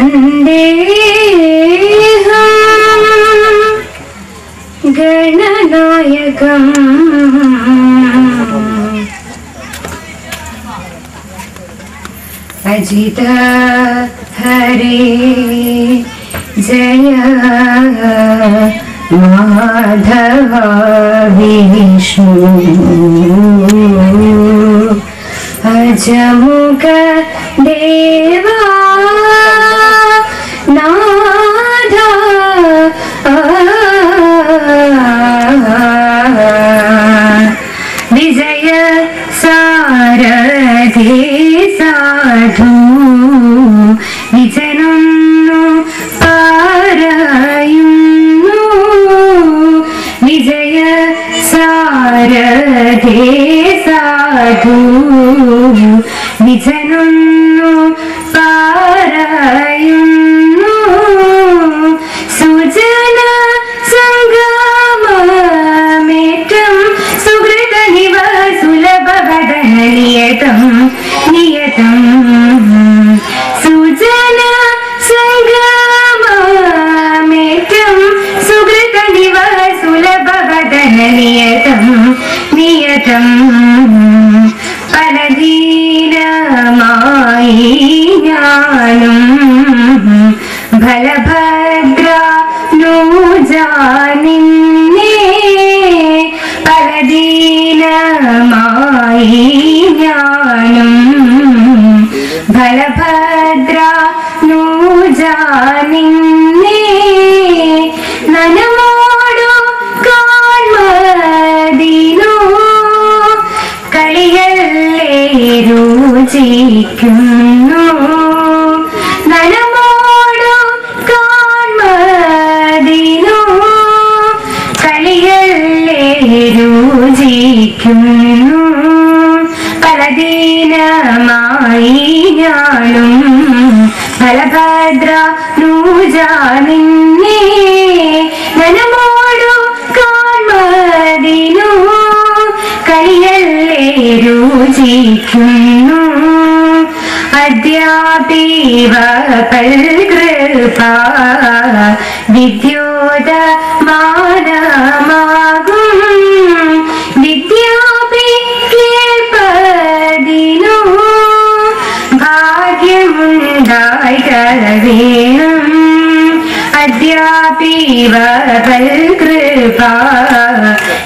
சந்தேக கணநாயகம் அஜித ஹரே ஜய மாதவ விஷ்ணு அஜமுக தேவா സാരഥി സാധു വിജനൊന്നു പറയുന്നു വിജയ സാരഥി സാധു വിജനൊന്നു പറയുന്നു നിയതം പലധീനമായി ഞാനും ഫലഭദ്ര രുചിക്കുന്നു നനമോടു കാൺമതിനു? കളിയല്ലേ രുചിക്കുന്നു. പലദീനമായി ഞാനും ഫലഭദ്ര നൂജ നിന്നെ. നനമോടു കാൺമതിനു? കളിയല്ലേ രുചിക്കുന്നു. അദ്യാപീവ കൃപ വിദ്യോത മാനമാകും വിദ്യാപി കേൾപ്പതിനു ഭാഗ്യമുണ്ടായി വേണം അദ്യാപീവ കൃപ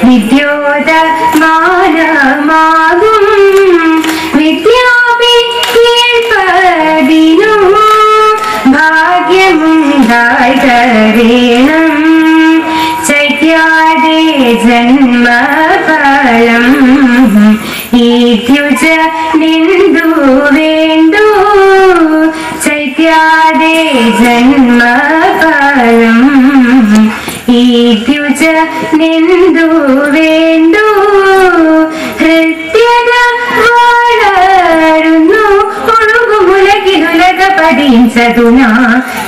വിദ്യോത ഭാഗ്യമുണ്ടായി വേണം ചൈത്യാദേ ജന്മഫലം. ഈത്യുജ നിന്ദു വേണ്ടു. ചൈത്യാദേ ജന്മഫലം. ഈത്യുജ നിന്ദു വേണ്ടു. പതിയും ചതുന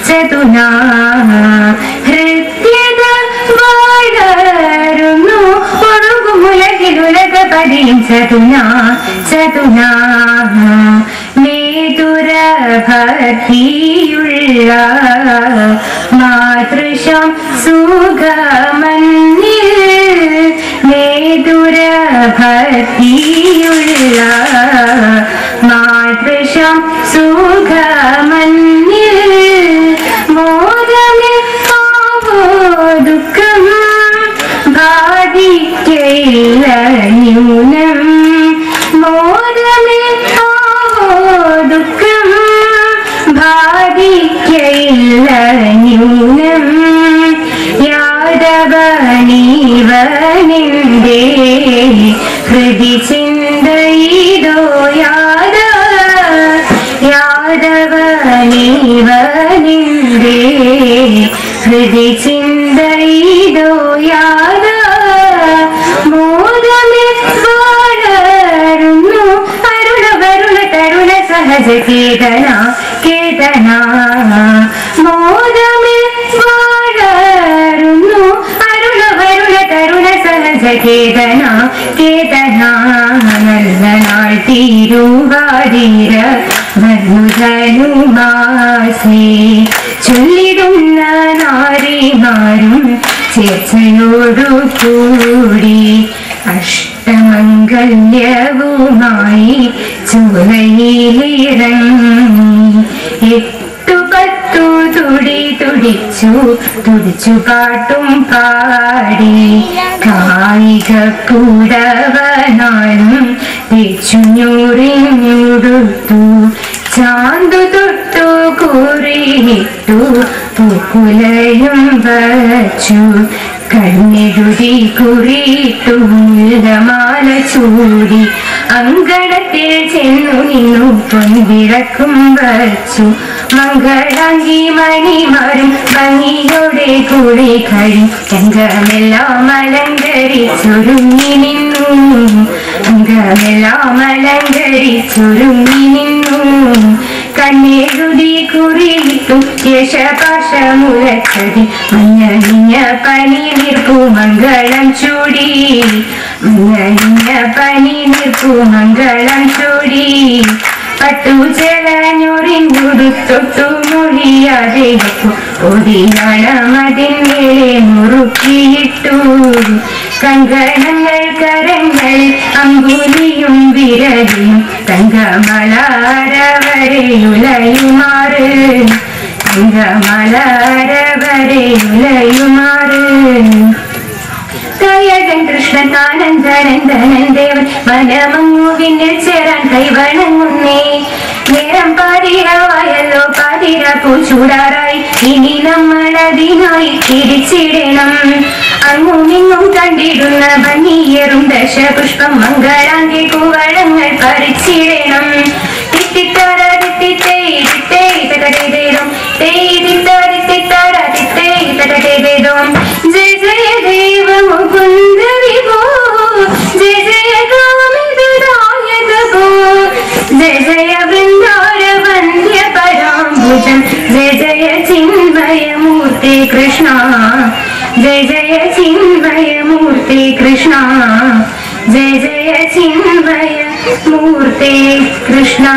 ചതുന. ഹൃദ്യത വളരുന്നു. ഒഴുകുമുലകിലുലക ചതുന ചതുന. മേതുര ഭക്തിയുള്ള മാതൃശം സുഖമന്നിൽ മേതുര ഭക്തിയുള്ള മാതൃശം സുഖമന്നിൽ മോദമേ ആവോ ദുഃഖം ബാധിക്കയില്ല ന്യൂനം യാദവനീവനിന്റെ ഹൃദി ചിന്തയിതോ യാദ യാദവനീവനിന്റെ ഹൃദി ചിന്തയിതോ തരുണ കേതന. കേതന മോദമേ വളരുന്നു അരുണ വരുണ തരുണ സഹജ കേതന. കേതന നല്ല നാൾ തീരുവാതീര ഉണർന്നു ധനുമാസേ ചൊല്ലിടുന്ന നാരിമാരും ചേച്ചയോടു കൂടി അഷ്ടമംഗല്യവുമായി ചുവയിലിറങ്ങി എട്ടു തുടി തുടിച്ചു തുടിച്ചു പാട്ടും പാടി. കായിക കൂടവനാലും തെച്ചുഞ്ഞൂറിഞ്ഞുടുത്തു ചാന്തു തൊട്ടു കൂറിയിട്ടു പൂക്കുലയും വച്ചു കണ്ണെഴുതി കുറിയിട്ടുമാല ചൂടി അങ്കണത്തിൽ ചെന്നു നിന്നു പൊൻവിളക്കും വച്ചു മംഗളാങ്കി മണിമാരും ഭംഗിയോടെ കൂടെ കഴി. രംഗമെല്ലാം അലങ്കരിച്ചൊരുങ്ങി നിന്നു. അംഗമെല്ലാം അലങ്കരിച്ചൊരുങ്ങി നിന്നു. കണ്ണെഴുതി കുറിയിട്ടു യശപാശമുലച്ചതി മഞ്ഞണിഞ്ഞ പനി നിൽപ്പു മംഗളം ചൂടി. മഞ്ഞണിഞ്ഞ പനി നിൽപ്പു മംഗളം ചൂടി. പട്ടു ചെലഞ്ഞൊറിഞ്ഞുടുത്തൊട്ടു മൊഴിയാതെ വെക്കു ഒടിയാണമതിന്മേലെ മുറുക്കിയിട്ടു. കങ്കണങ്ങൾ കരങ്ങൾ അങ്കുലിയും വിരലിയും തങ്കമലാര വരെയുലയുമാറ് തങ്കമലാര വരെയുലയുമാറ് കയകൻ കൃഷ്ണൻ ആനന്ദനന്ദനൻ ദേവൻ മനമങ്ങു വിണ്ണിൽ ചേരാൻ കൈവണങ്ങുന്നേ നേരം പാതിരാവായല്ലോ പാതിര പൂച്ചൂടാറായി ഇനി നമ്മൾ അതിനായി തിരിച്ചിടണം. അങ്ങും ഇങ്ങും കണ്ടിടുന്ന ഭംഗിയേറും ദശപുഷ്പം മംഗളാങ്കി കൂവളങ്ങൾ പറിച്ചിടണം. തിത്തിത്താര स्मूर्ति कृष्णा।